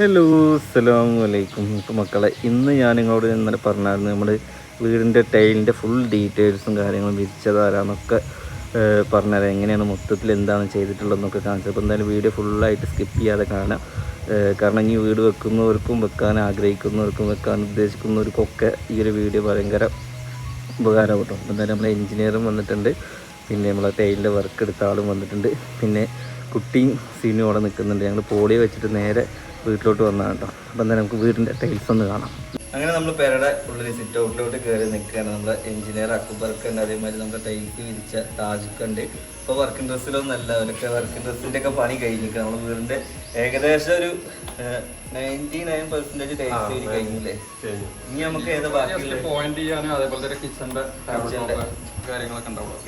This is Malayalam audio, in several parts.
ഹലോ അസ്സലാം വലൈക്കും ഇപ്പം മക്കളെ ഇന്ന് ഞാൻ നിങ്ങളോട് ഇന്നലെ പറഞ്ഞായിരുന്നു നമ്മൾ വീടിന്റെ ടൈലിന്റെ ഫുൾ ഡീറ്റെയിൽസും കാര്യങ്ങളും വിരിച്ചതാരാന്നൊക്കെ പറഞ്ഞാൽ എങ്ങനെയാണ് മൊത്തത്തിൽ എന്താണ് ചെയ്തിട്ടുള്ളതെന്നൊക്കെ കാണിച്ചത്. അപ്പോൾ എന്തായാലും വീഡിയോ ഫുള്ളായിട്ട് സ്കിപ്പ് ചെയ്യാതെ കാണാം. കാരണം ഈ വീട് വെക്കുന്നവർക്കും വെക്കാൻ ആഗ്രഹിക്കുന്നവർക്കും വെക്കാൻ ഉദ്ദേശിക്കുന്നവർക്കൊക്കെ ഈ ഒരു വീഡിയോ ഭയങ്കര ഉപകാരം കേട്ടോ അപ്പം എന്തായാലും നമ്മളെ എഞ്ചിനീയറും വന്നിട്ടുണ്ട്. പിന്നെ നമ്മളെ ടൈലിന്റെ വർക്ക് എടുത്ത ആളും വന്നിട്ടുണ്ട്. പിന്നെ കുട്ടിയും സീനും അവിടെ നിൽക്കുന്നുണ്ട്. ഞങ്ങൾ പോളിയോ വെച്ചിട്ട് നേരെ വീട്ടിലോട്ട് വന്നതാണ് കേട്ടോ. അപ്പം എന്തായാലും നമുക്ക് വീടിന്റെ ടൈൽസ് ഒന്ന് കാണാം. അങ്ങനെ നമ്മൾ പേരുടെ ഉള്ളിൽ സിറ്റ് ഔട്ടിലോട്ട് കയറി നിൽക്കുകയാണ് നമ്മുടെ എഞ്ചിനീയർ അക്ബർക്ക് ഉണ്ട്. അതേമാതിരി നമ്മുടെ ടൈൽസ് വിരിച്ച താജുക്ക് ഉണ്ട്. ഇപ്പോൾ വർക്കിംഗ് ഡ്രസ്സിലൊന്നും അല്ല. അവരൊക്കെ വർക്കിംഗ് ഡ്രസ്സിന്റെ ഒക്കെ പണി കഴിഞ്ഞിരിക്കുക നമ്മൾ വീടിന്റെ ഏകദേശം ഒരു നയന്റി നയൻ പെർസെന്റേജ് ടൈൽസ് കഴിഞ്ഞില്ലേ? ഇനി നമുക്ക് ഏത് ബാക്കി പോയിന്റ് ചെയ്യാനും അതേപോലെ തന്നെ കിച്ചന്റെ കാര്യങ്ങളൊക്കെ ഉണ്ടാവുള്ളൂ.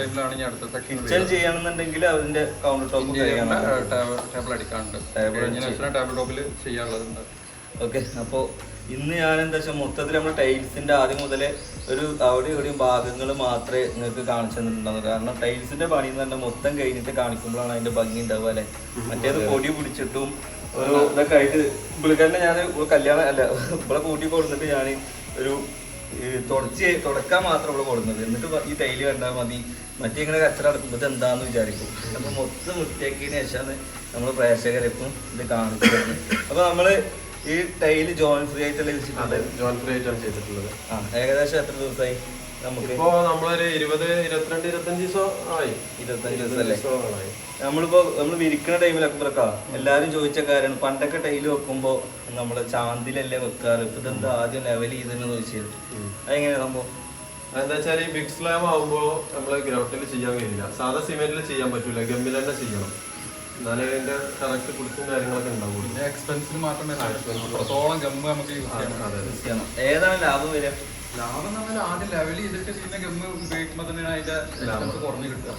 ടൈമിലാണ് ഞാൻ അടുത്ത സെക്ഷൻ ചെയ്യണമെന്നുണ്ടെങ്കിൽ അതിന്റെ കൗണ്ടർ ടോപ്പ് ടേബിൾ ശേഷം ടേബിൾ ടോപ്പിൽ ചെയ്യാനുള്ളതുണ്ട്. ഓക്കെ അപ്പോൾ ഇന്ന് ഞാൻ എന്താ വെച്ചാൽ മൊത്തത്തിൽ നമ്മുടെ ടൈൽസിന്റെ ആദ്യം മുതലേ ഒരു അവിടെ ഇവിടെയും ഭാഗങ്ങൾ മാത്രമേ നിങ്ങൾക്ക് കാണിച്ചു തന്നിട്ടുണ്ടാവുന്നത് കാരണം ടൈൽസിന്റെ പണി എന്ന് പറഞ്ഞാൽ മൊത്തം കഴിഞ്ഞിട്ട് കാണിക്കുമ്പോഴാണ് അതിന്റെ ഭംഗി ഉണ്ടാവുക അല്ലെ? മറ്റേത് പൊടി പിടിച്ചിട്ടും ഒരു ഇതൊക്കെ ആയിട്ട് പുള്ളിക്കാരനെ ഞാൻ കല്യാണം അല്ല ഇവിടെ കൂട്ടി കൊടുത്തിട്ട് ഞാൻ ഒരു തുടച്ച് തുടക്കാൻ മാത്രം ഇവിടെ കൊടുക്കുന്നത് എന്നിട്ട് ഈ തൈൽ കണ്ടാൽ മതി. മറ്റേ ഇങ്ങനെ കച്ചറ അടക്കുമ്പോൾ ഇത് എന്താന്ന് വിചാരിക്കും. നമ്മൾ മൊത്തം വൃത്തിയാക്കിയതിന് ശേഷമാണ് നമ്മൾ പ്രേക്ഷകരെപ്പം ഇത് കാണിച്ചത് അപ്പൊ നമ്മൾ ഈ ടൈൽ ജോയിൻ ഫ്രീ ആയിട്ടല്ലേ ജോയിൻ ഫ്രീ ആയിട്ടാണ് ചെയ്തിട്ടുള്ളത്. ആ ഏകദേശം എത്ര ദിവസമായി ഇപ്പോ നമ്മളൊരു ഇരുപത് ഇരുപത്തിരണ്ട് ഇരുപത്തഞ്ച് ദിവസം ആയി. ഇരുപത്തഞ്ച് ദിവസമല്ലേ നമ്മളിപ്പോ നമ്മൾ വിരിക്കണ ടൈമിലൊക്കെ എല്ലാരും ചോദിച്ച കാര്യമാണ്. പണ്ടൊക്കെ ടൈൽ വെക്കുമ്പോ നമ്മൾ ചാന്തിലല്ലേ വെക്കാറ്? ഇപ്പൊ ഇതെന്താ ആദ്യം ലെവൽ ചെയ്തെന്ന് ചോദിച്ചത്. അതെങ്ങനെയാ സംഭവം? എന്താ വെച്ചാൽ ഈ ബിഗ് സ്ലാബ് ആവുമ്പോ നമ്മൾ ഗ്രൗണ്ടിൽ ചെയ്യാൻ കഴിയില്ല. സാധാ സിമെന്റിൽ ചെയ്യാൻ പറ്റൂല. ഗമ്മിൽ തന്നെ ചെയ്യണം. എന്നാലേ അതിന്റെ കറക്റ്റ് കുടിച്ചും കാര്യങ്ങളൊക്കെ ഉണ്ടാവുള്ളൂ. എക്സ്പെൻസിന് മാത്രമേ. ഏതാണ് ലാഭം വരിക? ലാഭം നമ്മൾ ആദ്യം ലെവൽ ചെയ്തിട്ട് പിന്നെ ഗമ്മ് ഉപയോഗിക്കുമ്പോൾ തന്നെയാണ് അതിന്റെ എക്സ്പെൻസ് കുറഞ്ഞു കിട്ടുക.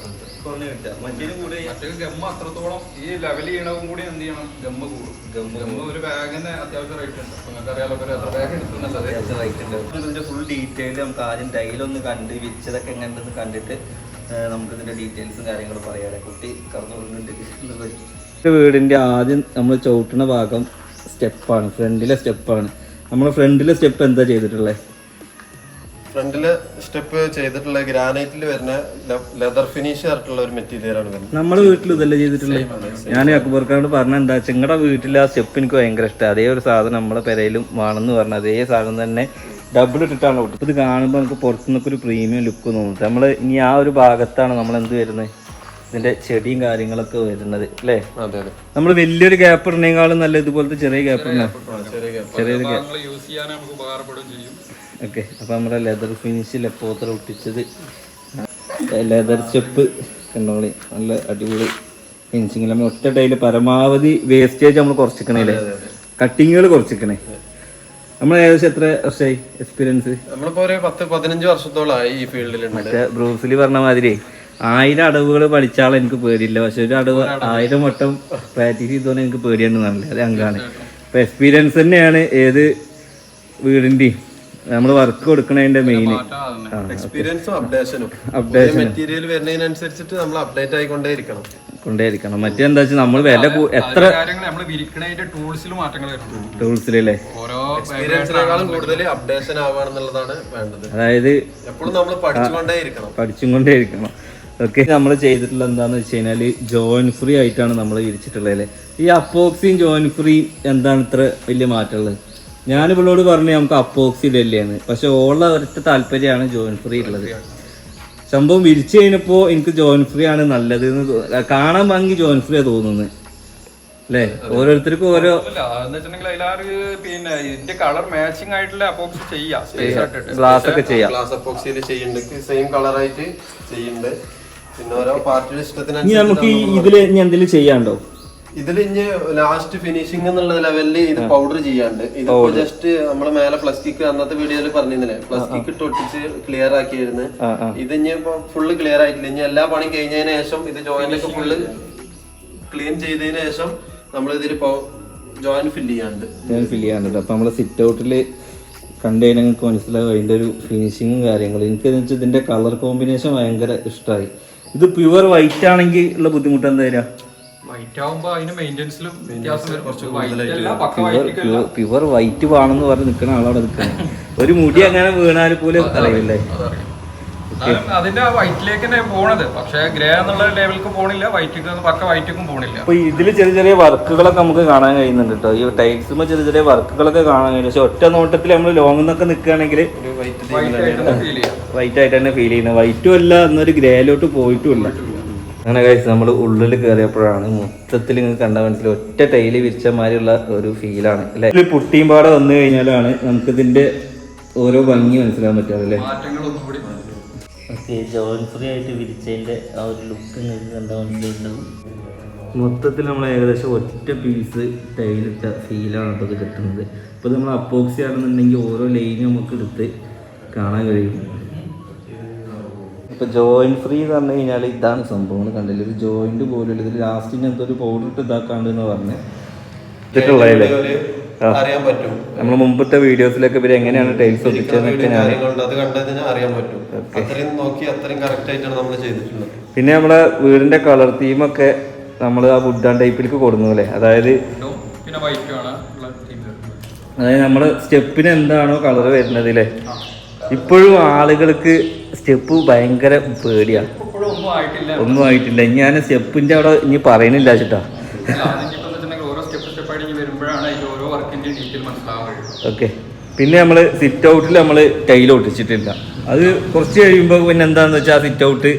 കുറഞ്ഞു കിട്ടുക. മറ്റേനും കൂടെ മറ്റേ ഗമ്മ് അത്രത്തോളം ഈ ലെവൽ ചെയ്യണവും കൂടി എന്ത് ചെയ്യണം? ഗമ്മ് കൂടും. ഗമ്മ് ഗമ്മ് ഒരു ബാഗിന് അത്യാവശ്യം റേറ്റ് ഉണ്ട്. അപ്പൊ നിങ്ങൾക്ക് അറിയാലോ ഒരു എത്ര ബാഗ് എടുക്കുന്നുള്ളത് അത്യാവശ്യം റേറ്റ് ഉണ്ട്? ഇതിന്റെ ഫുൾ ഡീറ്റെയിൽ നമുക്ക് ആദ്യം ടൈലൊന്ന് കണ്ട് വിരിച്ചതൊക്കെ എങ്ങനെയുണ്ടെന്ന് കണ്ടിട്ട് നമുക്ക് ഇതിന്റെ ഡീറ്റെയിൽസും കാര്യങ്ങളും പറയാം. കുട്ടി കറന്നുകൊണ്ടുണ്ട് വീടിന്റെ ആദ്യം നമ്മൾ ചവിട്ടുന്ന ഭാഗം സ്റ്റെപ്പാണ് ഫ്രണ്ടിലെ സ്റ്റെപ്പാണ് നമ്മുടെ ഫ്രണ്ടിലെ സ്റ്റെപ്പ് എന്താ ചെയ്തിട്ടുള്ളത് ഫ്രണ്ടിൽ സ്റ്റെപ്പ് ചെയ്തിട്ടുള്ള ഗ്രാനൈറ്റിൽ വരുന്ന ലെതർ ഫിനിഷ് ആയിട്ടുള്ള ഒരു മെറ്റീരിയലാണ് വരുന്നത്. നമ്മുടെ വീട്ടിൽ ഇതല്ലേ ചെയ്തിട്ടുള്ളത് ഞാൻ അക്ബർക്കാരോട് പറഞ്ഞ എന്താ നിങ്ങളുടെ വീട്ടിൽ ആ സ്റ്റെപ്പ് എനിക്ക് ഭയങ്കര ഇഷ്ടം. അതേ ഒരു സാധനം നമ്മുടെ പെരയിലും വേണമെന്ന് പറഞ്ഞ അതേ സാധനം തന്നെ ഡബിൾ ഇട്ടിട്ടാണ് കൊടുത്തത്. ഇത് കാണുമ്പോൾ നമുക്ക് പുറത്തുനിന്നൊക്കെ ഒരു പ്രീമിയം ലുക്ക് തോന്നുന്നത് നമ്മൾ ഇനി ആ ഒരു ഭാഗത്താണ് നമ്മൾ എന്ത് വരുന്നത്? ഇതിന്റെ ചെടിയും കാര്യങ്ങളൊക്കെ വരുന്നത് അല്ലേ? അതെ അതെ. നമ്മൾ വലിയൊരു ഗ്യാപ്പ് ഇടുന്നേക്കാളും നല്ല ഇതുപോലത്തെ ചെറിയ ഗ്യാപ്പ് ചെറിയ ഗ്യാപ്പ് യൂസ് ചെയ്യാൻ നമുക്ക് ഉപകാരപ്പെടുകയും ചെയ്യും. ഓക്കെ അപ്പോൾ നമ്മുടെ ലെതർ ഫിനിഷിൽ എപ്പോത്ര ഒട്ടിച്ചത്? ലെതർ സ്റ്റെപ്പ് കണ്ടോളി നല്ല അടിപൊളി ഫിനിഷിങ് നമ്മൾ ഒറ്റ ടൈൽ പരമാവധി വേസ്റ്റേജ് നമ്മൾ കുറച്ചിക്കണേ കട്ടിങ്ങുകൾ കുറച്ചിക്കണേ? നമ്മൾ ഏകദേശം എത്ര വർഷമായി എക്സ്പീരിയൻസ് നമ്മളിപ്പോ ഒരു പത്ത് പതിനഞ്ച് വർഷത്തോളമായി ഈ ഫീൽഡിലുണ്ട് മറ്റേ ബ്രൂസിലി പറഞ്ഞ മാതിരി ആയിരം അടവുകൾ പഠിച്ചാൽ എനിക്ക് പേടിയില്ല. പക്ഷെ ഒരു അടവ് ആയിരം വട്ടം പ്രാക്ടീസ് ചെയ്തോണ്ട് എനിക്ക് പേടിയാണ് പേടിയാണെന്നല്ലേ അത് അങ്ങാണ് അപ്പൊ എക്സ്പീരിയൻസ് തന്നെയാണ് ഏത് വീടിന്റെയും. നമ്മൾ വർക്ക് കൊടുക്കണതിന്റെ മെയിൻ എക്സ്പീരിയൻസും അപ്ഡേഷനും അപ്ഡേഷൻ മെറ്റീരിയൽ വരുന്നതിനനുസരിച്ചിട്ട് നമ്മൾ അപ്ഡേറ്റ് ആയിക്കൊണ്ടേ ഇരിക്കണം കൊണ്ടേയിരിക്കണം മറ്റേന്താ വെച്ചാൽ നമ്മൾ വില എത്ര ടൂൾസിലല്ലേ ഓരോ എക്സ്പീരിയൻസിനേക്കാളും കൂടുതൽ അപ്ഡേഷൻ അതായത് എപ്പോഴും നമ്മൾ പഠിച്ചുകൊണ്ടേയിരിക്കണം. പഠിച്ചും കൊണ്ടേ ഇരിക്കണം ഓക്കെ നമ്മൾ ചെയ്തിട്ടുള്ള എന്താന്ന് വെച്ച് കഴിഞ്ഞാൽ ജോയിൻ ഫ്രീ ആയിട്ടാണ് നമ്മൾ ഇരിച്ചിട്ടുള്ളത് അല്ലേ ഈ അപ്പോക്സിയും ജോയിൻ ഫ്രീ എന്താണ് ഇത്ര വലിയ മാറ്റമുള്ളത് ഞാൻ ഇവളോട് പറഞ്ഞു നമുക്ക് അപ്പോക്സി ഇടല്ലേന്ന് പക്ഷെ ഓള ഒരൊറ്റ താല്പര്യമാണ് ജോയിൻ ഫ്രീ ഉള്ളത്. സംഭവം വിരിച്ചു കഴിഞ്ഞപ്പോ എനിക്ക് ജോയിൻ ഫ്രീ ആണ് നല്ലത് എന്ന് കാണാൻ ഭംഗി ജോയിൻ ഫ്രീ തോന്നുന്നത്. അല്ലേ? ഓരോരുത്തർക്കും ഓരോ പിന്നെ ഇതിന്റെ കളർ മാച്ചിങ് ആയിട്ടുള്ള അപ്പോക്സ് ചെയ്യാം. ഗ്ലാസ് ഒക്കെ ചെയ്യാം. ഗ്ലാസ് അപ്പോക്സിയിൽ ചെയ്യുന്നുണ്ട്. സെയിം ചെയ്യുന്നുണ്ട്. പിന്നെ ഓരോ പാർട്ടിയുടെ നമുക്ക് ഇതിൽ എന്തെങ്കിലും ചെയ്യാണ്ടോ ഇതിൽ ഇനി ലാസ്റ്റ് ഫിനിഷിംഗ് എന്നുള്ള ലെവലിൽ ഇത് പൗഡർ ചെയ്യാണ്ട്. ഇതിപ്പോ ജസ്റ്റ് നമ്മൾ മേലെ പ്ലാസ്റ്റിക് അന്നത്തെ വീഡിയോയിൽ പറഞ്ഞിരുന്നില്ലേ പ്ലാസ്റ്റിക് ഇട്ട് ഒട്ടിച്ച് ക്ലിയർ ആക്കിയിരുന്നു. ഇത് ഇനി ഇപ്പൊ ഫുള്ള് ക്ലിയർ ആയിട്ടില്ല. ഇനി എല്ലാ പണി കഴിഞ്ഞതിന് ശേഷം ഇത് ജോയിന്റ് ഒക്കെ ഫുള്ള് ക്ലീൻ ചെയ്തതിന് ശേഷം നമ്മൾ ഇതിൽ ജോയിന്റ് ഫില്ല് ചെയ്യാണ്ട്. അപ്പൊ ഫിൽ ചെയ്യാണ്ട്. അപ്പം നമ്മളെ സിറ്റ് ഔട്ടിൽ കണ്ടു കഴിഞ്ഞാൽ നിങ്ങൾക്ക് മനസ്സിലാവും അതിന്റെ ഒരു ഫിനിഷിങ്ങും കാര്യങ്ങളും. എനിക്ക് വെച്ചാൽ ഇതിന്റെ കളർ കോമ്പിനേഷൻ ഭയങ്കര ഇഷ്ടമായി ഇത് പ്യുവർ വൈറ്റ് ആണെങ്കിൽ ഉള്ള ബുദ്ധിമുട്ട് എന്താ പ്യുവർ വൈറ്റ് വേണമെന്ന് പറഞ്ഞ് നിൽക്കുന്ന ആളവിടെ നിൽക്കണം ഒരു മുടി അങ്ങനെ വീണാൽ പോലും അറിയില്ലേ. അതിന്റെ വൈറ്റിലേക്ക് തന്നെ പോണത്. പക്ഷെ ഗ്രേ എന്നുള്ള ലെവലിലേക്ക് പോണില്ല വൈറ്റിക്ക് പക്ക വൈറ്റിക്കും പോണില്ല. അപ്പൊ ഇതിൽ ചെറിയ ചെറിയ വർക്കുകളൊക്കെ നമുക്ക് കാണാൻ കഴിയുന്നുണ്ട് കേട്ടോ ഈ ടൈൽസുമ്പോൾ ചെറിയ ചെറിയ വർക്കുകളൊക്കെ കാണാൻ കഴിയും പക്ഷെ ഒറ്റ നോട്ടത്തിൽ നമ്മൾ ലോങ് എന്നൊക്കെ നിൽക്കുകയാണെങ്കിൽ വൈറ്റ് ആയിട്ട് ഫീൽ ചെയ്യാം. വൈറ്റ് ആയിട്ട് തന്നെ ഫീൽ ചെയ്യുന്നത്. വൈറ്റും അല്ല എന്നൊരു ഗ്രേയിലോട്ട് പോയിട്ടുമില്ല അങ്ങനെ കഴിച്ച് നമ്മൾ ഉള്ളിൽ കയറിയപ്പോഴാണ് മൊത്തത്തിൽ നിങ്ങൾക്ക് കണ്ടാൽ മനസ്സിലായി. ഒറ്റ ടൈൽ വിരിച്ച മാതിരിയുള്ള ഒരു ഫീലാണ് അല്ലെ? ഇതിൽ പുട്ടിയും പാടെ വന്നു കഴിഞ്ഞാലാണ് നമുക്കിതിന്റെ ഓരോ ഭംഗി മനസ്സിലാൻ ഓക്കെ ജോയിൻ ഫ്രീ ആയിട്ട് വിരിച്ചതിന്റെ ആ ഒരു ലുക്ക് നിങ്ങൾക്ക് കണ്ടാൽ മനസ്സിലായിട്ടുണ്ടാവും. മൊത്തത്തിൽ നമ്മൾ ഏകദേശം ഒറ്റ പീസ് ടൈലിട്ട ഫീലാണ് ഇപ്പോൾ ഇത് കിട്ടുന്നത്. ഇപ്പോൾ നമ്മൾ അപ്പോക്സി ആണെന്നുണ്ടെങ്കിൽ ഓരോ ലൈനും നമുക്ക് എടുത്ത് കാണാൻ കഴിയും. ഇപ്പോൾ ജോയിന്റ് ഫ്രീ എന്ന് പറഞ്ഞു കഴിഞ്ഞാൽ ഇതാണ് സംഭവം. കണ്ടില്ല? ഒരു ജോയിന്റ് പോലും ഇതിൽ ലാസ്റ്റിന് എന്തോ ഒരു പൗഡർ ഇട്ട് ഇതാക്കാണ്ട് എന്ന് പറഞ്ഞ്. അറിയാൻ പറ്റും. നമ്മൾ മുമ്പത്തെ വീഡിയോസിലൊക്കെ ഇവർ എങ്ങനെയാണ് ടൈൽസ് ഒട്ടിച്ചതെന്നൊക്കെ ഞാൻ കാര്യങ്ങളുണ്ട്. അത് കണ്ടതിന് അറിയാൻ പറ്റും. അത്രയും നോക്കി അത്രയും കറക്റ്റ് ആയിട്ടാണ് നമ്മൾ ചെയ്തിട്ടുള്ളത്. പിന്നെ നമ്മളെ വീടിന്റെ കളർ തീമൊക്കെ നമ്മൾ ആ വുഡ് ആൻഡ് ടൈപ്പിലേക്ക് കൊടുന്നു അല്ലേ? അതായത് പിന്നെ വൈറ്റും ആണ് അതായത് നമ്മൾ സ്റ്റെപ്പിന് എന്താണോ കളർ വരുന്നത് അല്ലേ? ഇപ്പോഴും ആളുകൾക്ക് സ്റ്റെപ്പ് ഭയങ്കര പേടിയാണ് ഒന്നും ആയിട്ടില്ല. ഞാൻ സ്റ്റെപ്പിന്റെ അവിടെ ഇനി പറയണില്ല ചേട്ടാ. ഓക്കെ. പിന്നെ നമ്മൾ സിറ്റ് ഔട്ടിൽ നമ്മൾ ടൈൽ ഒട്ടിച്ചിട്ടില്ല. അത് കുറച്ച് കഴിയുമ്പോൾ പിന്നെ എന്താന്ന് വെച്ചാൽ സിറ്റ് ഔട്ട്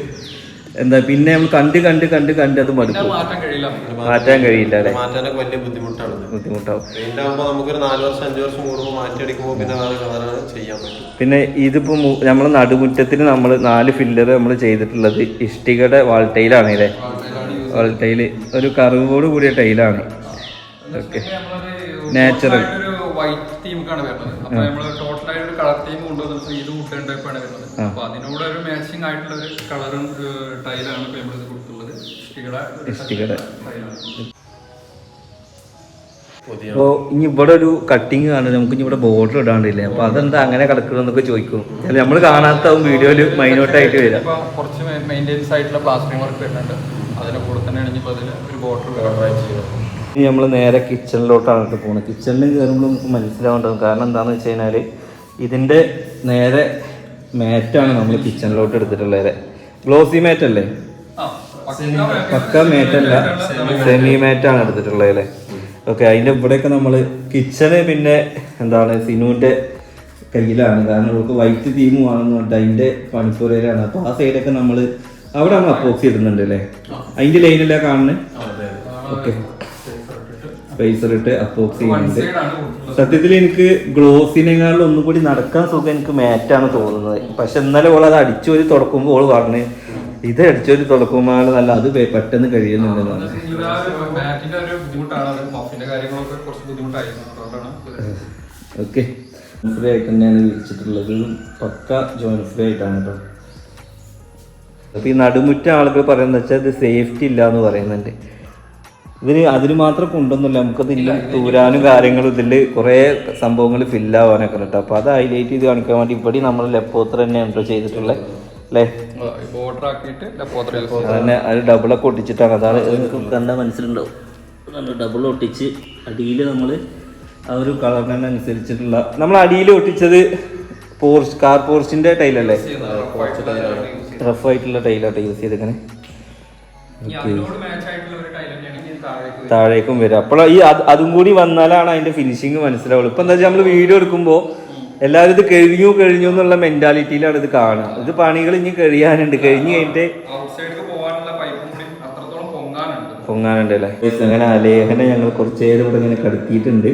എന്താ പിന്നെ നമ്മൾ കണ്ട് കണ്ട് കണ്ട് കണ്ട് അത് പിന്നെ മടുക്കും. മാറ്റാൻ കഴിയില്ല. മാറ്റാൻ കഴിയില്ല അല്ലേ? മാറ്റാനൊക്കെ വലിയ ബുദ്ധിമുട്ടാണ് ബുദ്ധിമുട്ടാവും. പെയിന്റ് ആകുമ്പോൾ നമുക്കൊരു നാല് വർഷം അഞ്ച് വർഷം കൂടുമ്പോൾ മാറ്റി അടിക്കുമ്പോൾ പിന്നെ വേറെ കളറാണ് ചെയ്യാൻ പറ്റും. പിന്നെ ഇതിപ്പോ നമ്മൾ നടുമുറ്റത്തിന് നമ്മൾ നാല് ഫില്ലർ നമ്മൾ ചെയ്തിട്ടുള്ളത് ഇഷ്ടികയുടെ വാൾ ടൈലാണ് അല്ലേ വാൾ ടൈൽ ഒരു കറിവോട് കൂടിയ ടൈലാണ് ഓക്കെ നാച്ചുറൽ ഒരു വൈറ്റ് തീമുക്കാണ് വരുന്നത്. അപ്പൊ നമ്മൾ ടോട്ടലായിട്ട് ഒരു കളർ തീം കൊണ്ടുവന്നിട്ട് ഇത് ടൈപ്പാണ് വരുന്നത്. അപ്പൊ അതിനോട് ആയിട്ടുള്ള ഒരു കളറും ടൈലാണ് ഇപ്പോൾ നമ്മളിത് കൊടുത്തുള്ളത്. ഇഷ്ടികയുടെ അപ്പോൾ ഇനി ഇവിടെ ഒരു കട്ടിങ് കാണുന്നത് നമുക്ക് ഇനി ഇവിടെ ബോർഡർ ഇടാണ്ടില്ലേ? അപ്പൊ അതെന്താ അങ്ങനെ കിടക്കണമെന്നൊക്കെ ചോദിക്കും. നമ്മൾ കാണാത്ത വീഡിയോയിൽ മൈനോട്ടായിട്ട് വരാം. കുറച്ച് മെയിന്റെനൻസ് ആയിട്ടുള്ള പ്ലാസ്റ്ററിംഗ് വർക്ക് വരുന്നുണ്ട്. അതിന്റെ കൂടെ തന്നെയാണ് ഇനിയിപ്പോ അതിൽ ഒരു ബോർഡർ ഇനി നമ്മൾ നേരെ കിച്ചണിലോട്ടാണ് കേട്ടോ പോകുന്നത് കിച്ചണിൽ കയറുമ്പോൾ നമുക്ക് മനസ്സിലാവേണ്ടത് കാരണം എന്താണെന്ന് വെച്ച് കഴിഞ്ഞാൽ ഇതിന്റെ നേരെ മാറ്റാണ് നമ്മൾ കിച്ചണിലോട്ട് എടുത്തിട്ടുള്ളത്. ഗ്ലോസി മാറ്റ് അല്ലേ? പക്ക മാറ്റല്ല സെമി മാറ്റാണ് എടുത്തിട്ടുള്ളത്. അല്ലേ ഓക്കെ അതിന്റെ ഇവിടെയൊക്കെ നമ്മൾ കിച്ചണ് പിന്നെ എന്താണ് സിനുവിന്റെ കയ്യിലാണ്. കാരണം നമുക്ക് വൈറ്റ് തീം ആണെന്ന് പറഞ്ഞിട്ട് അതിന്റെ പണിപ്പുരയിലാണ് അപ്പോൾ ആ സൈഡൊക്കെ നമ്മൾ അവിടെ നമ്മൾ അപ്പോക്സി ഇടുന്നുണ്ട് അല്ലേ? അതിന്റെ ലൈനല്ലേ കാണുന്നത്? ഓക്കെ സ്പേസർ ഇട്ട് അപ്പോക്സ് ചെയ്യുന്നുണ്ട്. സത്യത്തിൽ എനിക്ക് ഗ്ലോസിനെക്കാളും ഒന്നും കൂടി നടക്കാൻ സുഖം എനിക്ക് മാറ്റാണ് തോന്നുന്നത്. പക്ഷെ ഇന്നലെ ഓൾ അത് അടിച്ചൊരു തുടക്കുമ്പോൾ ഓൾ പറഞ്ഞ് ഇത് അടിച്ചോരി തുടക്കുമ്പോൾ നല്ല അത് പെട്ടെന്ന് കഴിയുന്നുണ്ടെന്ന് പറഞ്ഞു. അതുകൊണ്ടാണ് ഓക്കെ. ഫ്രീ ആയിട്ട് തന്നെയാണ് വിളിച്ചിട്ടുള്ളത്. പക്ക ജോയിൻ ഫ്രീ ആയിട്ടാണ് കേട്ടോ അപ്പൊ ഈ നടുമുറ്റ ആളുകൾ പറയുന്നത് വെച്ചാൽ ഇത് സേഫ്റ്റി ഇല്ല എന്ന് പറയുന്നുണ്ട്. ഇതിന് അതിന് മാത്രം കൊണ്ടൊന്നുമില്ല. നമുക്ക് ഇല്ല തൂരാനും കാര്യങ്ങളും ഇതിൽ കുറേ സംഭവങ്ങൾ ഫില്ലാവാനൊക്കെ ഉണ്ട്. അപ്പൊ അപ്പോൾ അത് ഹൈലൈറ്റ് ചെയ്ത് കാണിക്കാൻ വേണ്ടി ഇവിടെ നമ്മൾ ലെപ്പോത്ര തന്നെ കേട്ടോ ചെയ്തിട്ടുള്ളത് അല്ലേ? ബോർഡർ ആക്കിയിട്ട് ലപ്പോത്ര അതന്നെ അത് ഡബിളൊക്കെ ഒട്ടിച്ചിട്ടാണ്. അതാണ് കണ്ടാൽ മനസ്സിലുണ്ടാവും. ഡബിൾ ഒട്ടിച്ച് അടിയിൽ നമ്മൾ ആ ഒരു കളറിന് അനുസരിച്ചിട്ടുള്ള നമ്മൾ അടിയിൽ ഒട്ടിച്ചത് പോർച്ച് കാർ പോർച്ചിന്റെ ടൈലല്ലേ റഫ് ആയിട്ടുള്ള ടൈലാട്ടോ യൂസ് ചെയ്തിങ്ങനെ മാച്ച് ആയിട്ടുള്ള ഒരു ടൈൽ തന്നെയാണ് ഇനി താഴേക്ക് വരും. അപ്പോൾ ഈ അത് കൂടി വന്നാലാണ് അതിന്റെ ഫിനിഷിങ് മനസ്സിലാവുള്ളൂ. ഇപ്പൊ എന്താ വെച്ചാൽ നമ്മൾ വീഡിയോ എടുക്കുമ്പോൾ എല്ലാവരും ഇത് കഴിഞ്ഞു കഴിഞ്ഞു എന്നുള്ള മെന്റാലിറ്റിയിലാണ് ഇത് കാണുക. ഇത് പണികൾ ഇനി കഴിയാനുണ്ട്. കഴിഞ്ഞ് കഴിഞ്ഞിട്ട് പൊങ്ങാനുണ്ട്. അല്ലേ? അങ്ങനെ അലേഖനെ ഞങ്ങൾ കുറച്ചേരം ഇവിടെ ഇങ്ങനെ കടത്തിയിട്ടുണ്ട്.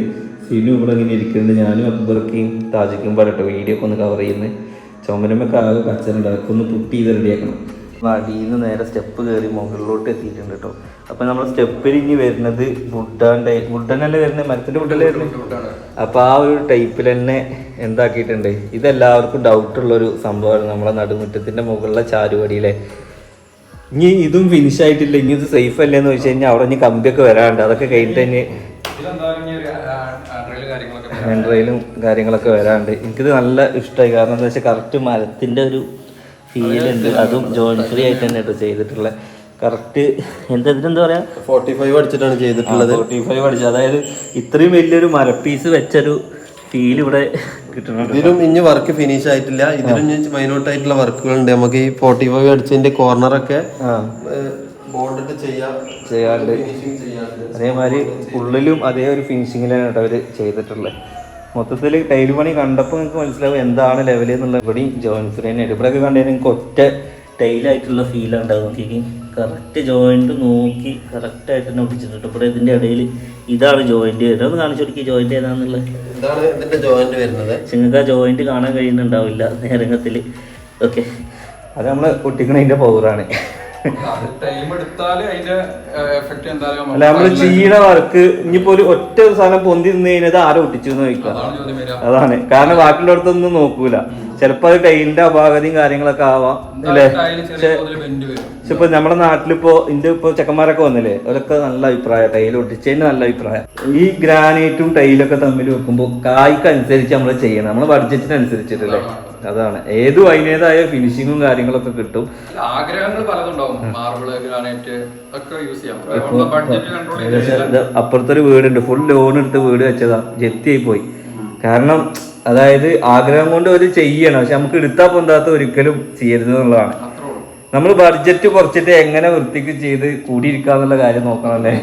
സിനു ഇവിടെ ഇങ്ങനെ ഇരിക്കുന്നുണ്ട്. ഞാനും അക്ബർക്കും താജിക്കും പറയട്ടെ വീഡിയോ ഒക്കെ ഒന്ന് കവർ ചെയ്യുന്നത് ചുമരമൊക്കെ ആകെ കച്ചറുണ്ട്. അതൊക്കെ ഒന്ന് പുട്ടി ചെയ്ത് റെഡിയാക്കണം അടിയിൽ നിന്ന് നേരെ സ്റ്റെപ്പ് കയറി മുകളിലോട്ട് എത്തിയിട്ടുണ്ട് കേട്ടോ അപ്പം നമ്മൾ സ്റ്റെപ്പിൽ ഇനി വരുന്നത് വുഡാന്റെ ബുഡനല്ലേ വരുന്നത്? മരത്തിന്റെ ബുഡല്ലേ വരുന്നത്? അപ്പോൾ ആ ഒരു ടൈപ്പിൽ തന്നെ എന്താക്കിയിട്ടുണ്ട്. ഇതെല്ലാവർക്കും ഡൗട്ട് ഉള്ള ഒരു സംഭവമാണ് നമ്മളെ നടുമുറ്റത്തിന്റെ മുകളിലെ ചാരുവടിയിലെ. ഇനി ഇതും ഫിനിഷ് ആയിട്ടില്ല. ഇനി ഇത് സേഫ് അല്ലേ എന്ന് വെച്ച് കഴിഞ്ഞാൽ അവിടെ ഇനി കമ്പിയൊക്കെ വരാണ്ട് അതൊക്കെ കഴിഞ്ഞിട്ട് തന്നെ കാര്യങ്ങളൊക്കെ വരും. ഹാൻഡ്രയിലും കാര്യങ്ങളൊക്കെ വരാണ്ട് എനിക്കിത് നല്ല ഇഷ്ടമായി കാരണം എന്താ വെച്ചാൽ കറക്റ്റ് മരത്തിന്റെ ഒരു ഫീൽ ഉണ്ട് അതും ജോയിൻ ഫ്രീ ആയിട്ട് തന്നെ കേട്ടോ ചെയ്തിട്ടുള്ളത് കറക്റ്റ് എന്താ ഇതിനെന്താ പറയാ? ഫോർട്ടി ഫൈവ് അടിച്ചിട്ടാണ് ചെയ്തിട്ടുള്ളത്. ഫോർട്ടി ഫൈവ് അടിച്ചത് അതായത് ഇത്രയും വലിയൊരു മരപ്പീസ് വെച്ചൊരു ഫീൽ ഇവിടെ കിട്ടുന്നുണ്ട് ഇതിലും ഇനി വർക്ക് ഫിനിഷ് ആയിട്ടില്ല. ഇതിലും ഇനി മൈനോട്ട് ആയിട്ടുള്ള വർക്കുകളുണ്ട് നമുക്ക് ഈ ഫോർട്ടി ഫൈവ് അടിച്ചതിന്റെ കോർണറൊക്കെ ചെയ്യാറുണ്ട് ബോണ്ടിട്ട് ചെയ്യാം അതേമാതിരി ഉള്ളിലും അതേ ഒരു ഫിനിഷിങ്ങിലാണ് കേട്ടോ അവർ ചെയ്തിട്ടുള്ളത്. മൊത്തത്തിൽ ടൈൽ പണി കണ്ടപ്പോൾ നിങ്ങൾക്ക് മനസ്സിലാവും എന്താണ് ലെവൽ എന്നുള്ള ഇവിടെയും ജോയിൻസ് തന്നെയാണ് ഇവിടെയൊക്കെ കണ്ടു നിങ്ങൾക്ക് ഒറ്റ ടൈലായിട്ടുള്ള ഫീൽ ഉണ്ടാവും നോക്കി കറക്റ്റ് ജോയിന്റ് നോക്കി കറക്റ്റായിട്ട് തന്നെ ഒട്ടിച്ചിട്ടുണ്ട് ഇവിടെ ഇതിന്റെ ഇടയിൽ ഇതാണ് ജോയിന്റ് വരുന്നത് ഒന്ന് കാണിച്ചു കൊടുക്കി ജോയിന്റ് ഏതാണെന്നുള്ളത് ഇതാണ് ഇതിന്റെ ജോയിന്റ് വരുന്നത്? നിങ്ങൾക്ക് ആ ജോയിന്റ് കാണാൻ കഴിയുന്നുണ്ടാവില്ല നേരങ്ങത്തിൽ ഓക്കെ അത് നമ്മൾ ഒട്ടിക്കണതിന്റെ പവറാണ് അല്ല നമ്മൾ ചെയ്യണ വർക്ക് ഇനിയിപ്പോ ഒരു ഒറ്റ സാധനം പൊന്തി നിന്ന് കഴിഞ്ഞാൽ ആരോ ഒട്ടിച്ചു എന്ന് ചോദിക്കാം അതാണ്. കാരണം ബാക്കിയുള്ള അടുത്തൊന്നും നോക്കൂല ചിലപ്പോ അത് ടൈലിന്റെ അപാകതയും കാര്യങ്ങളൊക്കെ ആവാം അല്ലേ? പക്ഷെ ഇപ്പൊ നമ്മുടെ നാട്ടിലിപ്പോ ഇന്റെ ഇപ്പൊ ചെക്കന്മാരൊക്കെ വന്നില്ലേ? അവരൊക്കെ നല്ല അഭിപ്രായം ടൈൽ ഒട്ടിച്ചതിന് നല്ല അഭിപ്രായം. ഈ ഗ്രാനൈറ്റും ടൈലൊക്കെ തമ്മിൽ വെക്കുമ്പോൾ കായ്ക്കനുസരിച്ച് നമ്മൾ ചെയ്യണം. നമ്മളെ ബഡ്ജറ്റിനനുസരിച്ചിട്ടല്ലേ അതാണ്. ഏതും അതിനേതായ ഫിനിഷിങ്ങും കാര്യങ്ങളൊക്കെ കിട്ടും. ആഗ്രഹങ്ങൾ പലതുണ്ടാവും. മാർബിൾ ഗ്രാനൈറ്റ് ഒക്കെ യൂസ് ചെയ്യാം. അപ്പുറത്തൊരു വീടുണ്ട്. ഫുൾ ലോൺ എടുത്ത് വീട് വെച്ചതാ. ജപ്തിയായി പോയി കാരണം അതായത് ആഗ്രഹം കൊണ്ട് ഒരു ചെയ്യണം. പക്ഷെ നമുക്ക് എടുത്താൽ പൊന്താത്ത ഒരിക്കലും ചെയ്യരുത് എന്നുള്ളതാണ്. നമ്മൾ ബഡ്ജറ്റ് കുറച്ചിട്ട് എങ്ങനെ വൃത്തിക്ക് ചെയ്ത് കൂടിയിരിക്കാന്നുള്ള കാര്യം നോക്കണമല്ലേ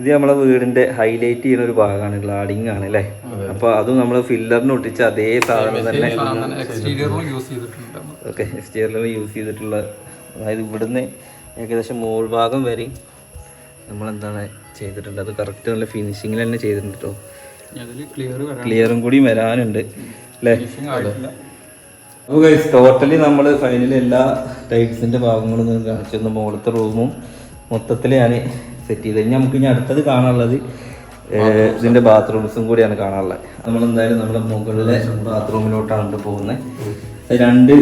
ഇത് നമ്മളെ വീടിന്റെ ഹൈലൈറ്റ് ചെയ്യുന്ന ഒരു ഭാഗമാണ് ഗ്ലാഡിങ് ആണ് അല്ലേ? അപ്പൊ അതും നമ്മൾ ഫില്ലറിന് ഒട്ടിച്ച അതേ സാധനം തന്നെ. ഓക്കെ എക്സ്റ്റീരിയറിൽ യൂസ് ചെയ്തിട്ടുള്ള അതായത് ഇവിടുന്ന് ഏകദേശം മോൾ ഭാഗം വരെ നമ്മളെന്താണ് ചെയ്തിട്ടുണ്ട്. അത് കറക്റ്റ് നല്ല ഫിനിഷിങ്ങിൽ തന്നെ ചെയ്തിട്ടുണ്ട് കേട്ടോ ക്ലിയറും കൂടി വരാനുണ്ട്. അല്ലേ? അപ്പോൾ ടോട്ടലി നമ്മൾ ഫൈനലി എല്ലാ ടൈൽസിന്റെ ഭാഗങ്ങളും കാണിച്ചു മുകളിലത്തെ റൂമും മൊത്തത്തിൽ ഞാൻ സെറ്റ് ചെയ്ത് കഴിഞ്ഞാൽ നമുക്ക് ഇനി അടുത്തത് കാണാനുള്ളത് ഇതിന്റെ ബാത്റൂംസും കൂടിയാണ് കാണാനുള്ളത്. നമ്മൾ എന്തായാലും നമ്മുടെ മുകളിലെ ബാത്റൂമിലോട്ടാണ് പോകുന്നത് രണ്ട്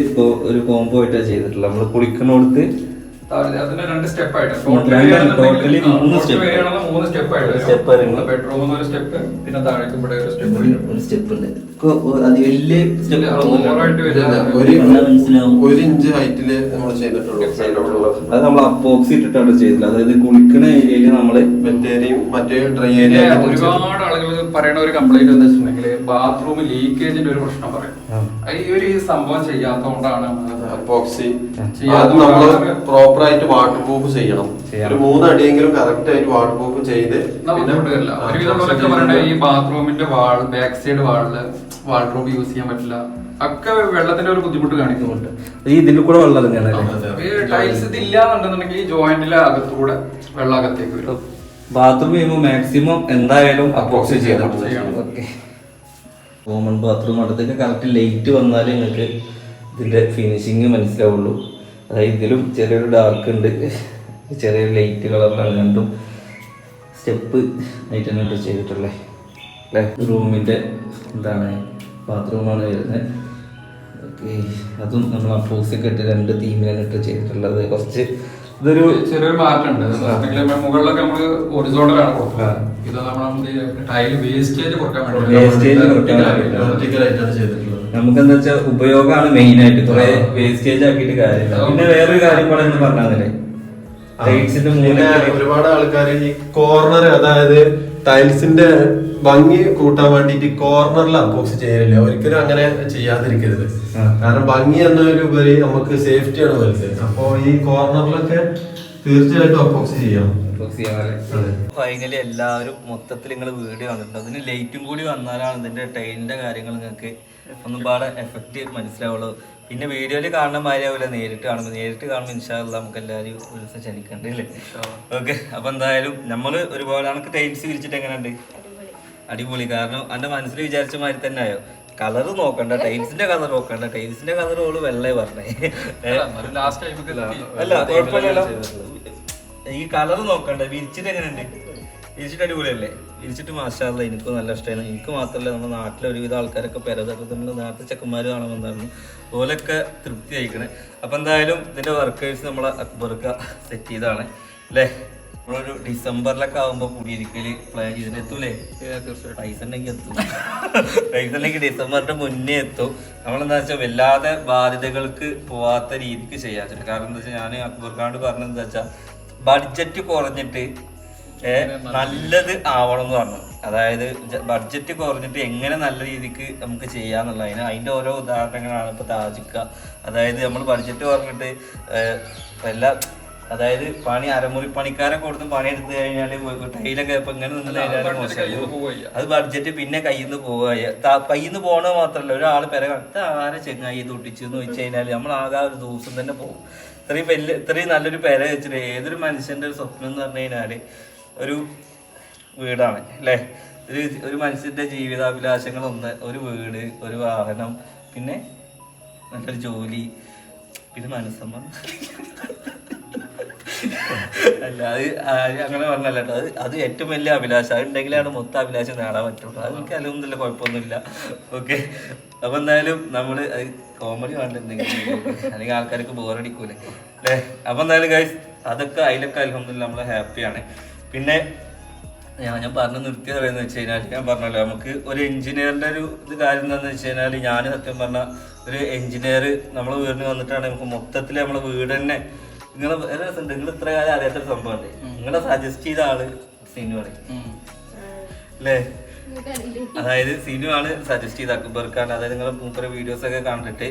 ഒരു കോംബോ ആയിട്ടാണ് ചെയ്തിട്ടുള്ളത്. നമ്മൾ കുളിക്കുന്നിടത്ത് താഴെ അതിന്റെ രണ്ട് സ്റ്റെപ്പ് ആയിട്ട്. രണ്ട് മൂന്ന് step. മൂന്ന് സ്റ്റെപ്പ് ആയിട്ട് step വരുന്നു. ബെഡ്റൂമിൽ ഒരു സ്റ്റെപ്പ് പിന്നെ താഴേക്ക് ഇവിടെ ഒരു സ്റ്റെപ്പ് ഒരു സ്റ്റെപ്പ് ഉണ്ട്. അത് വലിയ ഒരു ഇഞ്ച് ഹൈറ്റിൽ നമ്മൾ ചെയ്തിട്ടുള്ളൂ. അത് നമ്മൾ അപ്പോക്സി ഇട്ടിട്ടാണ് ചെയ്തിട്ടുള്ളത് അതായത് കുളിക്കണ ഏരിയയിൽ നമ്മൾ മറ്റേ ഡ്രൈ ഏരിയ ഒരുപാട് ആളുകൾ പറയുന്ന ഒരു കംപ്ലൈന്റ് എന്താ വെച്ചിട്ടുണ്ടെങ്കിൽ ബാത്റൂം ലീക്കേജിന്റെ ഒരു പ്രശ്നം പറയും. ഈ ഒരു സംഭവം ചെയ്യാത്തതുകൊണ്ടാണ് നമ്മളത് അപ്പോക്സി ചെയ്യാതെ നമ്മൾ നമ്മൾ പ്രോപ്പർ ആയിട്ട് വാട്ടർ പ്രൂഫ് ചെയ്യണം. ഒരു മൂന്നടിയെങ്കിലും കറക്റ്റ് ആയിട്ട് വാട്ടർ പ്രൂഫ് ചെയ്ത് പിന്നെ ഈ ബാത്റൂമിന്റെ വാൾ ബാക്ക് സൈഡ് വാളിൽ വാൾഡ്രോബ് യൂസ് ചെയ്യാൻ പറ്റില്ല. ഒക്കെ വെള്ളത്തിന്റെ ഒരു ബുദ്ധിമുട്ട് കാണിക്കുന്നുണ്ട്. ഈ ഇതിൽ കൂടെ വെള്ളം തന്നെയാണ് ഈ ടൈൽസ് ഇതില്ല എന്നുണ്ടെന്നുണ്ടെങ്കിൽ ജോയിന്റിലെ അകത്തൂടെ വെള്ളം അകത്തേക്ക് വരും. ബാത്റൂം ചെയ്യുമ്പോൾ മാക്സിമം എന്തായാലും അപ്പോക്സി ചെയ്യണം. ചെയ്യണം. ഓക്കെ കോമൺ ബാത്റൂം അടുത്തേക്ക് കറക്റ്റ് ലൈറ്റ് വന്നാലേ നിങ്ങൾക്ക് ഇതിന്റെ ഫിനിഷിങ് മനസ്സിലാവുള്ളൂ. അതായത് ഇതിലും ചെറിയൊരു ഡാർക്ക് ഉണ്ട്. ചെറിയൊരു ലൈറ്റ് കളറിലാണ് രണ്ടും സ്റ്റെപ്പ് ആയിട്ട് തന്നെ ഇട്ട് ചെയ്തിട്ടുള്ളത് അല്ലേ? റൂമിന്റെ എന്താണ് ബാത്റൂമാണ് വരുന്നത്. ഓക്കെ അതും നമ്മൾ അപ്പോക്സൊക്കെ ഇട്ട് രണ്ട് തീമിലാണ് ഇട്ട് ചെയ്തിട്ടുള്ളത്. കുറച്ച് ഇതൊരു ചെറിയൊരു മാറ്റം ഉണ്ട്. മുകളിലൊക്കെ നമ്മൾ ഒറിസോണ്ടലാണ് കൊടുക്കുക ഇത് നമ്മൾ ടൈൽ വേസ്റ്റേജ് കുറയ്ക്കാൻ വേണ്ടി വേസ്റ്റേജ് ചെയ്തിട്ടുള്ളത് നമുക്ക് എന്താ വെച്ചാൽ ഉപയോഗമാണ് മെയിൻ ആയിട്ട് കുറെ വേസ്റ്റേജ് ആക്കിയിട്ട് കാര്യമില്ല. പിന്നെ വേറൊരു കാര്യം പറയുന്നത് എന്ന് ടൈൽസിന്റെ പിന്നെ ഒരുപാട് ആൾക്കാർ ഈ കോർണർ അതായത് ടൈൽസിന്റെ ഭംഗി കൂട്ടാൻ വേണ്ടിട്ട് കോർണറിൽ അപ്പോക്സ് ചെയ്യലില്ല. ഒരിക്കലും അങ്ങനെ ചെയ്യാതിരിക്കരുത്. കാരണം ഭംഗി എന്നതിലുപരി നമുക്ക് സേഫ്റ്റിയാണ് വലുത്. അപ്പോ ഈ കോർണറിലൊക്കെ തീർച്ചയായിട്ടും അപ്പോക്സ് ചെയ്യാം. ഫൈനലി എല്ലാവരും മൊത്തത്തിൽ നിങ്ങൾ വീഡിയോ കണ്ടിട്ടുണ്ട്. അതിന് ലൈറ്റും കൂടി വന്നാലാണ് ഇതിന്റെ ടൈലിന്റെ കാര്യങ്ങൾ നിങ്ങൾക്ക് ഒന്നും പാടെ എഫക്റ്റ് മനസ്സിലാവുള്ളൂ. പിന്നെ വീഡിയോയിൽ കാണുന്ന മാതിരിയാവില്ല നേരിട്ട് കാണുമ്പോൾ നേരിട്ട് കാണുമ്പോൾ ഇൻഷാല്ല നമുക്ക് എല്ലാവരും ഒരു ദിവസം ക്ഷണിക്കണ്ടല്ലേ ഓക്കെ അപ്പൊ എന്തായാലും നമ്മൾ ഒരുപാട് കണക്ക് ടൈൽസ് വിരിച്ചിട്ട് എങ്ങനെയുണ്ട്? അടിപൊളി. കാരണം എന്റെ മനസ്സിൽ വിചാരിച്ച മാതിരി തന്നെ ആയോ? കളർ നോക്കണ്ട. ടൈൽസിന്റെ കളർ നോക്കണ്ട. ടൈൽസിന്റെ കളർ ഓൾ വെള്ളേ പറഞ്ഞേ. അല്ല കുഴപ്പമില്ലല്ലോ. ഈ കളർ നോക്കണ്ട. വിരിച്ചിട്ട് എങ്ങനെയുണ്ട്? വിരിച്ചിട്ട് അടിപൊളിയല്ലേ? ഇരിച്ചിട്ട് മാഷാല്ല എനിക്കും നല്ല ഇഷ്ടമാണ് എനിക്ക് മാത്രമല്ല നമ്മുടെ നാട്ടിലെ ഒരുവിധ ആൾക്കാരൊക്കെ പെരതൊക്കെ നമ്മൾ നാട്ടിലെ ചെക്കന്മാർ കാണുമെന്നായിരുന്നു ഓലൊക്കെ തൃപ്തി അയക്കണേ അപ്പം എന്തായാലും ഇതിന്റെ വർക്കേഴ്സ് നമ്മളെ അക്ബർക്ക സെറ്റ് ചെയ്താണ് അല്ലേ? നമ്മളൊരു ഡിസംബറിലൊക്കെ ആകുമ്പോൾ കുടിയിരിക്കൽ പ്ലാൻ ചെയ്തിട്ട് എത്തൂലേ? പൈസ ഉണ്ടെങ്കിൽ എത്തും. പൈസ ഉണ്ടെങ്കിൽ ഡിസംബറിന്റെ മുന്നേ എത്തും. നമ്മളെന്താ വെച്ചാൽ വല്ലാതെ ബാധ്യതകൾക്ക് പോവാത്ത രീതിക്ക് ചെയ്യാൻ കാരണം എന്താ വെച്ചാൽ ഞാൻ അക്ബർക്കാണ്ട് പറഞ്ഞത് എന്താ വെച്ചാൽ ബഡ്ജറ്റ് കുറഞ്ഞിട്ട് നല്ലത് ആവണം എന്ന് പറഞ്ഞു. അതായത് ബഡ്ജറ്റ് കുറഞ്ഞിട്ട് എങ്ങനെ നല്ല രീതിക്ക് നമുക്ക് ചെയ്യാന്നുള്ള അതിന് അതിന്റെ ഓരോ ഉദാഹരണങ്ങളാണ് ഇപ്പൊ താജിക്ക. അതായത് നമ്മൾ ബഡ്ജറ്റ് കുറഞ്ഞിട്ട് എല്ലാ അതായത് പണി അരമുറി പണിക്കാരെ കൊടുത്ത് പണി എടുത്തു കഴിഞ്ഞാൽ ടൈലൊക്കെ ഇപ്പൊ ഇങ്ങനെ നിന്ന് കഴിഞ്ഞാൽ മോശമായി. അത് ബഡ്ജറ്റ് പിന്നെ കയ്യിൽ നിന്ന് പോവുക കയ്യിൽ നിന്ന് പോകണത് മാത്രമല്ല ഒരാൾ പെര കണ്ട ആരെ ചെങ്ങായി ഇത് ഒട്ടിച്ചു എന്ന് വെച്ച് കഴിഞ്ഞാൽ നമ്മൾ ആകെ ഒരു ദിവസം തന്നെ പോകും. ഇത്രയും വലിയ ഇത്രയും നല്ലൊരു പെര വെച്ചിട്ട് ഏതൊരു മനുഷ്യന്റെ ഒരു സ്വപ്നം എന്ന് പറഞ്ഞു കഴിഞ്ഞാൽ ഒരു വീടാണ് അല്ലേ? ഒരു ഒരു മനുഷ്യന്റെ ജീവിതാഭിലാഷങ്ങൾ ഒന്ന് ഒരു വീട് ഒരു വാഹനം പിന്നെ നല്ലൊരു ജോലി പിന്നെ മനസ്സമ്മ അല്ല അത് അങ്ങനെ പറഞ്ഞല്ല കേട്ടോ. അത് അത് ഏറ്റവും വലിയ അഭിലാഷം. അത് ഉണ്ടെങ്കിലാണ് മൊത്തം അഭിലാഷം നേടാൻ പറ്റുള്ളൂ. അത് എനിക്ക് അലൊന്നുമില്ല കുഴപ്പമൊന്നുമില്ല. ഓക്കെ. അപ്പൊ എന്തായാലും നമ്മൾ കോമഡി വേണ്ടെന്തെങ്കിലും അല്ലെങ്കിൽ ആൾക്കാർക്ക് ബോറടിക്കൂലേ അല്ലേ? അപ്പൊ എന്തായാലും ഗൈസ് അതൊക്കെ അതിലൊക്കെ അലഹമില്ല നമ്മൾ ഹാപ്പിയാണ് പിന്നെ ഞാൻ ഞാൻ പറഞ്ഞു നിർത്തി പറയുന്നത് വെച്ച് കഴിഞ്ഞാൽ ഞാൻ പറഞ്ഞല്ലോ നമുക്ക് ഒരു എഞ്ചിനീയറിന്റെ ഒരു ഇത് കാര്യം എന്താണെന്ന് വെച്ച് കഴിഞ്ഞാൽ ഞാൻ സത്യം പറഞ്ഞ ഒരു എഞ്ചിനീയർ നമ്മളെ വീടിന് വന്നിട്ടാണ് നമുക്ക് മൊത്തത്തിൽ നമ്മളെ വീട് തന്നെ നിങ്ങളെ വേറെ രസമുണ്ട് നിങ്ങൾ ഇത്ര കാലം അറിയാത്തൊരു സംഭവമുണ്ട് നിങ്ങളെ സജസ്റ്റ് ചെയ്ത ആൾ സിനിമ അല്ലേ അതായത് സിനു ആണ് സജസ്റ്റ് ചെയ്ത് അക്ബർഖാൻ അതായത് നിങ്ങൾ മൂപ്പര വീഡിയോസ് ഒക്കെ കണ്ടിട്ട്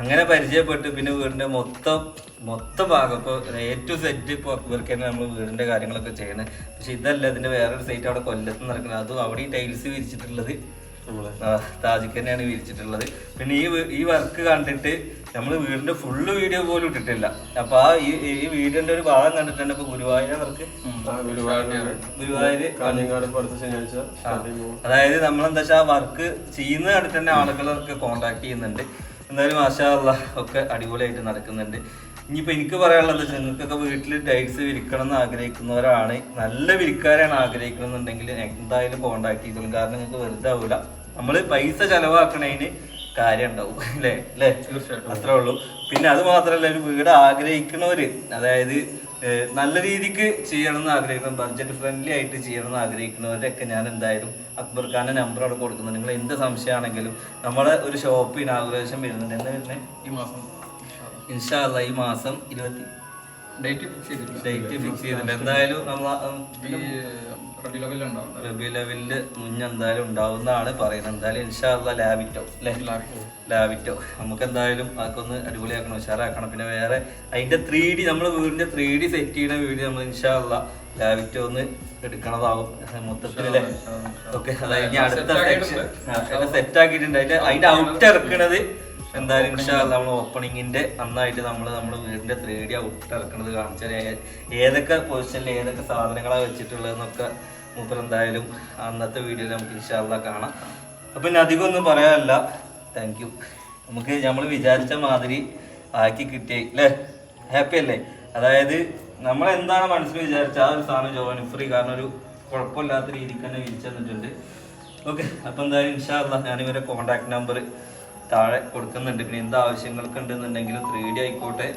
അങ്ങനെ പരിചയപ്പെട്ട്. പിന്നെ വീടിന്റെ മൊത്തം മൊത്തം ഭാഗം. ഇപ്പോൾ എ ടു സെറ്റ് ഇപ്പോൾ അക്ബർഖാൻ നമ്മൾ വീടിന്റെ കാര്യങ്ങളൊക്കെ ചെയ്യുന്നത് പക്ഷെ ഇതല്ല ഇതിന്റെ വേറൊരു സൈറ്റ് അവിടെ കൊല്ലത്ത് നടക്കുന്നത് അതും അവിടെ ടൈൽസ് വിരിച്ചിട്ടുള്ളത് താജിക്ക് തന്നെയാണ് വിരിച്ചിട്ടുള്ളത്. പിന്നെ ഈ ഈ വർക്ക് കണ്ടിട്ട് നമ്മൾ വീടിന്റെ ഫുള്ള് വീഡിയോ പോലും ഇട്ടിട്ടില്ല. അപ്പൊ ആ ഈ ഈ വീടിന്റെ ഒരു ഭാഗം കണ്ടിട്ടുണ്ട് ഇപ്പൊ ഗുരുവായൂർ വർക്ക് ആ, ഗുരുവായൂർ അതായത് നമ്മളെന്താ വെച്ചാൽ വർക്ക് ചെയ്യുന്ന കണ്ടിട്ട് തന്നെ ആളുകളൊക്കെ കോണ്ടാക്ട് ചെയ്യുന്നുണ്ട്. എന്തായാലും മാഷാ അള്ളാ ഒക്കെ അടിപൊളിയായിട്ട് നടക്കുന്നുണ്ട്. ഇനിയിപ്പോൾ എനിക്ക് പറയാനുള്ളത് എന്താ വെച്ചാൽ നിങ്ങൾക്കൊക്കെ വീട്ടിൽ ടൈൽസ് വിരിക്കണം എന്ന് ആഗ്രഹിക്കുന്നവരാണ്. നല്ല വിരിക്കാരാണ് ആഗ്രഹിക്കണമെന്നുണ്ടെങ്കിൽ എന്തായാലും കോണ്ടാക്ട് ചെയ്തോളും. കാരണം നിങ്ങൾക്ക് വെറുതെ ആവില്ല നമ്മൾ പൈസ ചെലവാക്കണതിന് കാര്യം ഉണ്ടാവും അല്ലേ? അല്ലേ? തീർച്ചയായിട്ടും. അത്രേ ഉള്ളൂ. പിന്നെ അത് മാത്രമല്ല ഒരു വീട് ആഗ്രഹിക്കണവര് അതായത് നല്ല രീതിക്ക് ചെയ്യണം എന്ന് ആഗ്രഹിക്കണം ബഡ്ജറ്റ് ഫ്രണ്ട്ലി ആയിട്ട് ചെയ്യണം എന്ന് ആഗ്രഹിക്കുന്നവരൊക്കെ ഞാൻ എന്തായാലും അക്ബർ ഖാന്റെ നമ്പർ അവിടെ കൊടുക്കുന്നുണ്ട് നിങ്ങൾ എന്ത് സംശയമാണെങ്കിലും നമ്മളെ ഒരു ഷോപ്പ് ഇനാഗുറേഷൻ വരുന്നുണ്ട്. എന്താ വരുന്നത് ഈ മാസം. ഇൻഷാല്ല ഈ മാസം ഇരുപത്തി ഡേറ്റ് ഫിക്സ് ഡേറ്റ് ഫിക്സ് ചെയ്തിട്ടുണ്ട് എന്തായാലും നമ്മൾ റബി ലെവലിന്റെ മുന്നേ എന്തായാലും ഉണ്ടാവുന്നതാണ് പറയുന്നത്. എന്തായാലും ഇൻഷാള്ള ലാബിറ്റോ അല്ലേ ലാബിറ്റോ. നമുക്ക് എന്തായാലും അതൊക്കെ അടിപൊളിയാക്കണം ഉഷാറാക്കണം. പിന്നെ വേറെ അതിന്റെ ത്രീ ഡി നമ്മുടെ വീടിന്റെ ത്രീ ഡി സെറ്റ് ചെയ്യുന്ന വീഡിയോ നമ്മൾ ഇൻഷാള്ള ലാബിറ്റോ ഒന്ന് എടുക്കണതാവും. മൊത്തത്തിലല്ലേ ഓക്കെ അതായത് അടുത്ത സെറ്റ് ആക്കിയിട്ടുണ്ട് അതിന്റെ അതിന്റെ ഔട്ട് ഇറക്കണത് എന്തായാലും ഇൻഷാല്ല നമ്മൾ ഓപ്പണിങ്ങിന്റെ നന്നായിട്ട് നമ്മൾ നമ്മുടെ വീടിന്റെ ത്രീ ഡി ഔട്ട് ഇറക്കണത് കാണിച്ചാൽ ഏതൊക്കെ പൊസിഷനിൽ ഏതൊക്കെ സാധനങ്ങളാണ് വെച്ചിട്ടുള്ളതെന്നൊക്കെ മൂപ്പർ എന്തായാലും അന്നത്തെ വീഡിയോയിൽ നമുക്ക് ഇൻഷാല്ല കാണാം. അപ്പൊ ഇനി അധികം ഒന്നും പറയാനല്ല. താങ്ക് യു നമുക്ക് നമ്മൾ വിചാരിച്ച മാതിരി ആക്കി കിട്ടി അല്ലേ ഹാപ്പി അല്ലേ? അതായത് നമ്മൾ എന്താണ് മനസ്സിൽ വിചാരിച്ച ആ ഒരു സാധനം ജോയിൻ ഫ്രീ. കാരണം ഒരു കുഴപ്പമില്ലാത്ത രീതിക്ക് തന്നെ വിരിച്ചു തന്നിട്ടുണ്ട് ഓക്കെ അപ്പം എന്തായാലും ഇൻഷാല്ല ഞാനിവരെ കോൺടാക്ട് നമ്പർ താഴെ കൊടുക്കുന്നുണ്ട്. പിന്നെ എന്ത് ആവശ്യങ്ങൾക്ക് ഉണ്ടെന്നുണ്ടെങ്കിലും ത്രീ ഡി ആയിക്കോട്ടെ.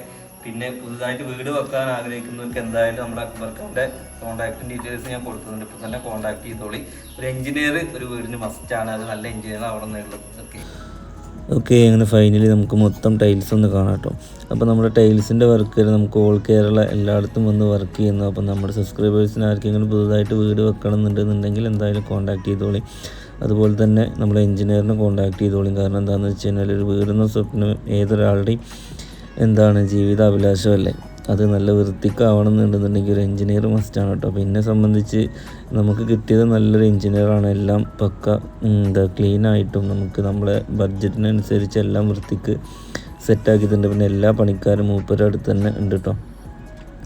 പിന്നെ പുതുതായിട്ട് വീട് വെക്കാൻ ആഗ്രഹിക്കുന്നവർക്ക് എന്തായാലും നമ്മുടെ അക്ബർക്കാന്റെ കോൺടാക്ട് ഡീറ്റെയിൽസ് ഞാൻ കൊടുക്കുന്നുണ്ട്. ഇപ്പോൾ തന്നെ കോൺടാക്ട് ചെയ്തോളി. ഒരു എഞ്ചിനീയർ ഒരു വീടിന് മസ്റ്റാണ് അത് നല്ല എഞ്ചിനീയർ അവിടെ നിന്നുള്ളത് ഓക്കെ. ഓക്കെ അങ്ങനെ ഫൈനലി നമുക്ക് മൊത്തം ടൈൽസ് ഒന്ന് കാണാം കേട്ടോ. അപ്പോൾ നമ്മുടെ ടൈൽസിന്റെ വർക്ക് നമുക്ക് ഓൾ കേരള എല്ലായിടത്തും വന്ന് വർക്ക് ചെയ്യുന്നു. അപ്പോൾ നമ്മുടെ സബ്സ്ക്രൈബേഴ്സിന് ആർക്കെങ്കിലും പുതുതായിട്ട് വീട് വെക്കണം എന്നുണ്ടെന്നുണ്ടെങ്കിൽ എന്തായാലും കോൺടാക്ട് ചെയ്തോളി. അതുപോലെ തന്നെ നമ്മൾ എഞ്ചിനീയറിനെ കോൺടാക്ട് ചെയ്തോളും. കാരണം എന്താണെന്ന് വെച്ച് കഴിഞ്ഞാൽ ഒരു വീടെന്ന സ്വപ്നം ഏതൊരാളുടെയും എന്താണ് ജീവിത അഭിലാഷമല്ലേ അത് നല്ല വൃത്തിക്കാവണം എന്നുണ്ടെന്നുണ്ടെങ്കിൽ ഒരു എഞ്ചിനീയർ മസ്റ്റാണ് കേട്ടോ. അപ്പോൾ എന്നെ സംബന്ധിച്ച് നമുക്ക് കിട്ടിയത് നല്ലൊരു എഞ്ചിനീയറാണ് എല്ലാം പക്ക എന്താ ക്ലീൻ ആയിട്ടും നമുക്ക് നമ്മളെ ബഡ്ജറ്റിനനുസരിച്ച് എല്ലാം വൃത്തിക്ക് സെറ്റാക്കിയിട്ടുണ്ട് പിന്നെ എല്ലാ പണിക്കാരും മൂപ്പരുടെ അടുത്ത് തന്നെ ഉണ്ട് കേട്ടോ.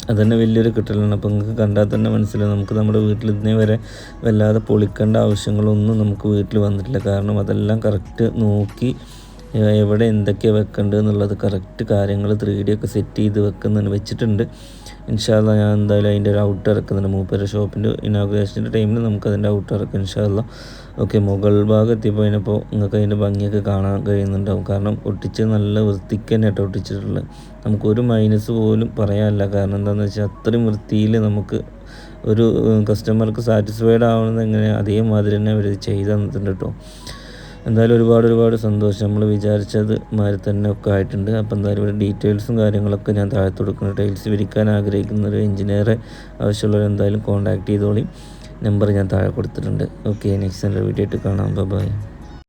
അതന്നെ വലിയൊരു കിട്ടലാണ്. അപ്പോൾ നിങ്ങൾക്ക് കണ്ടാൽ തന്നെ മനസ്സിലാവും. നമുക്ക് നമ്മുടെ വീട്ടിൽ ഇന്നേ വരെ വല്ലാതെ പൊളിക്കേണ്ട ആവശ്യങ്ങളൊന്നും നമുക്ക് വീട്ടിൽ വന്നിട്ടില്ല. കാരണം അതെല്ലാം കറക്റ്റ് നോക്കി എവിടെ എന്തൊക്കെയാണ് വെക്കേണ്ടത് എന്നുള്ളത് കറക്റ്റ് കാര്യങ്ങൾ ത്രീ ഡി ഒക്കെ സെറ്റ് ചെയ്ത് വെക്കുന്നുണ്ട്. വെച്ചിട്ടുണ്ട്. ഇൻഷാല്ല ഞാൻ എന്തായാലും അതിന്റെ ഒരു ഔട്ട് ഇറക്കുന്നുണ്ട് മൂപ്പര ഷോപ്പിന്റെ ഇനോഗ്രേഷന്റെ ടൈമിൽ നമുക്ക് അതിന്റെ ഔട്ട് ഇറക്കും ഇൻഷാല്ല ഓക്കെ മുകൾ ഭാഗം എത്തിയപ്പോൾ അതിനപ്പോൾ നിങ്ങൾക്ക് അതിന്റെ ഭംഗിയൊക്കെ കാണാൻ കഴിയുന്നുണ്ടാവും. കാരണം ഒട്ടിച്ച് നല്ല വൃത്തിക്ക് തന്നെ കേട്ടോ ഒട്ടിച്ചിട്ടുള്ളത്. നമുക്കൊരു മൈനസ് പോലും പറയാനില്ല. കാരണം എന്താണെന്ന് വെച്ചാൽ അത്രയും വൃത്തിയിൽ നമുക്ക് ഒരു കസ്റ്റമർക്ക് സാറ്റിസ്ഫൈഡ് ആവണമെന്ന് എങ്ങനെ അതേമാതിരി തന്നെ അവർ ചെയ്ത് തന്നിട്ടുണ്ട് കേട്ടോ എന്തായാലും ഒരുപാട് ഒരുപാട് സന്തോഷം. നമ്മൾ വിചാരിച്ചത് മാതിരി തന്നെ ഒക്കെ ആയിട്ടുണ്ട്. അപ്പോൾ എന്തായാലും ഇവിടെ ഡീറ്റെയിൽസും കാര്യങ്ങളൊക്കെ ഞാൻ താഴത്ത് കൊടുക്കുന്നു. ടൈൽസ് വിരിക്കാൻ ആഗ്രഹിക്കുന്ന ഒരു എഞ്ചിനീയറെ ആവശ്യമുള്ളവർ എന്തായാലും കോൺടാക്ട് ചെയ്തോളി. നമ്പർ ഞാൻ താഴെ കൊടുത്തിട്ടുണ്ട്. ഓക്കെ നെക്സ്റ്റ് വീഡിയോ ആയിട്ട് കാണാം. ബൈ